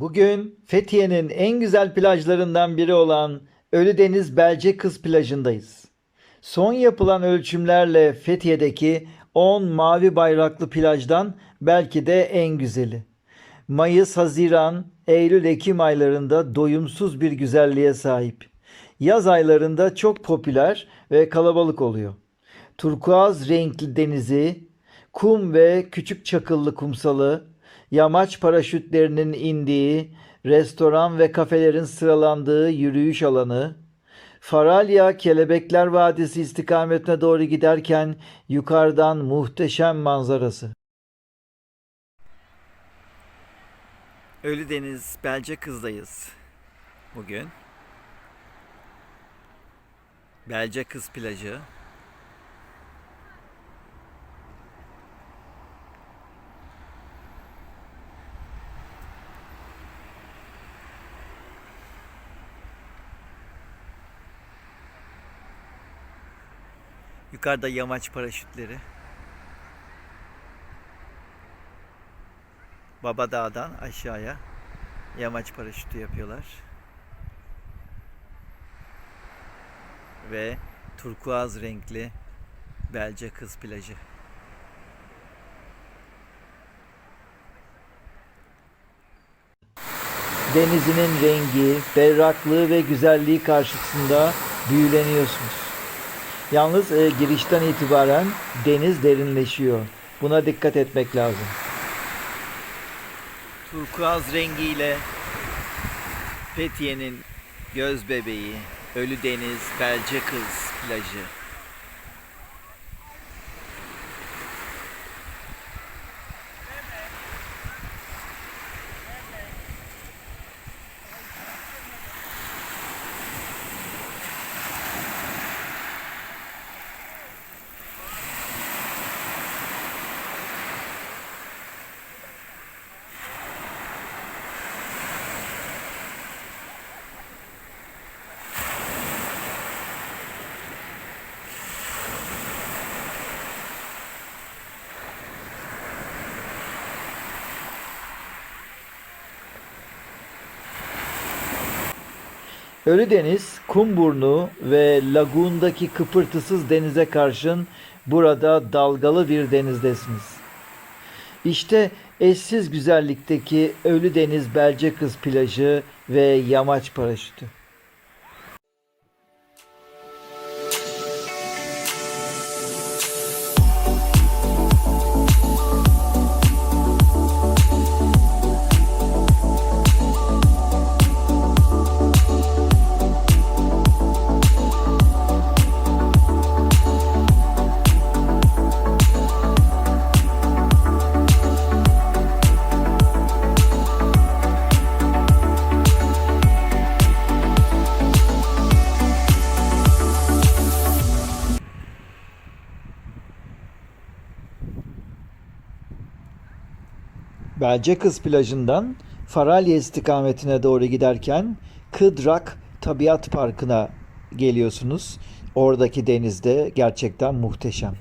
Bugün Fethiye'nin en güzel plajlarından biri olan Ölüdeniz Belce Kız plajındayız. Son yapılan ölçümlerle Fethiye'deki 10 mavi bayraklı plajdan belki de en güzeli. Mayıs, Haziran, Eylül, Ekim aylarında doyumsuz bir güzelliğe sahip. Yaz aylarında çok popüler ve kalabalık oluyor. Turkuaz renkli denizi, kum ve küçük çakıllı kumsalı, yamaç paraşütlerinin indiği, restoran ve kafelerin sıralandığı yürüyüş alanı, Faralya Kelebekler Vadisi istikametine doğru giderken yukarıdan muhteşem manzarası. Ölüdeniz Belce Kız'dayız bugün. Belce Kız plajı. Yukarıda yamaç paraşütleri. Baba Dağ'dan aşağıya yamaç paraşütü yapıyorlar. Ve turkuaz renkli Belce Kız plajı. Denizinin rengi, berraklığı ve güzelliği karşısında büyüleniyorsunuz. Yalnız e, girişten itibaren deniz derinleşiyor. Buna dikkat etmek lazım. Turkuaz rengiyle Fethiye'nin göz bebeği Ölüdeniz Belce Kız plajı. Ölüdeniz, Kumburnu ve lagundaki kıpırtısız denize karşın burada dalgalı bir denizdesiniz. İşte eşsiz güzellikteki Ölüdeniz Belce Kız plajı ve yamaç paraşütü. Belce Kız plajından Faralya istikametine doğru giderken Kıdrak Tabiat Parkı'na geliyorsunuz. Oradaki denizde gerçekten muhteşem.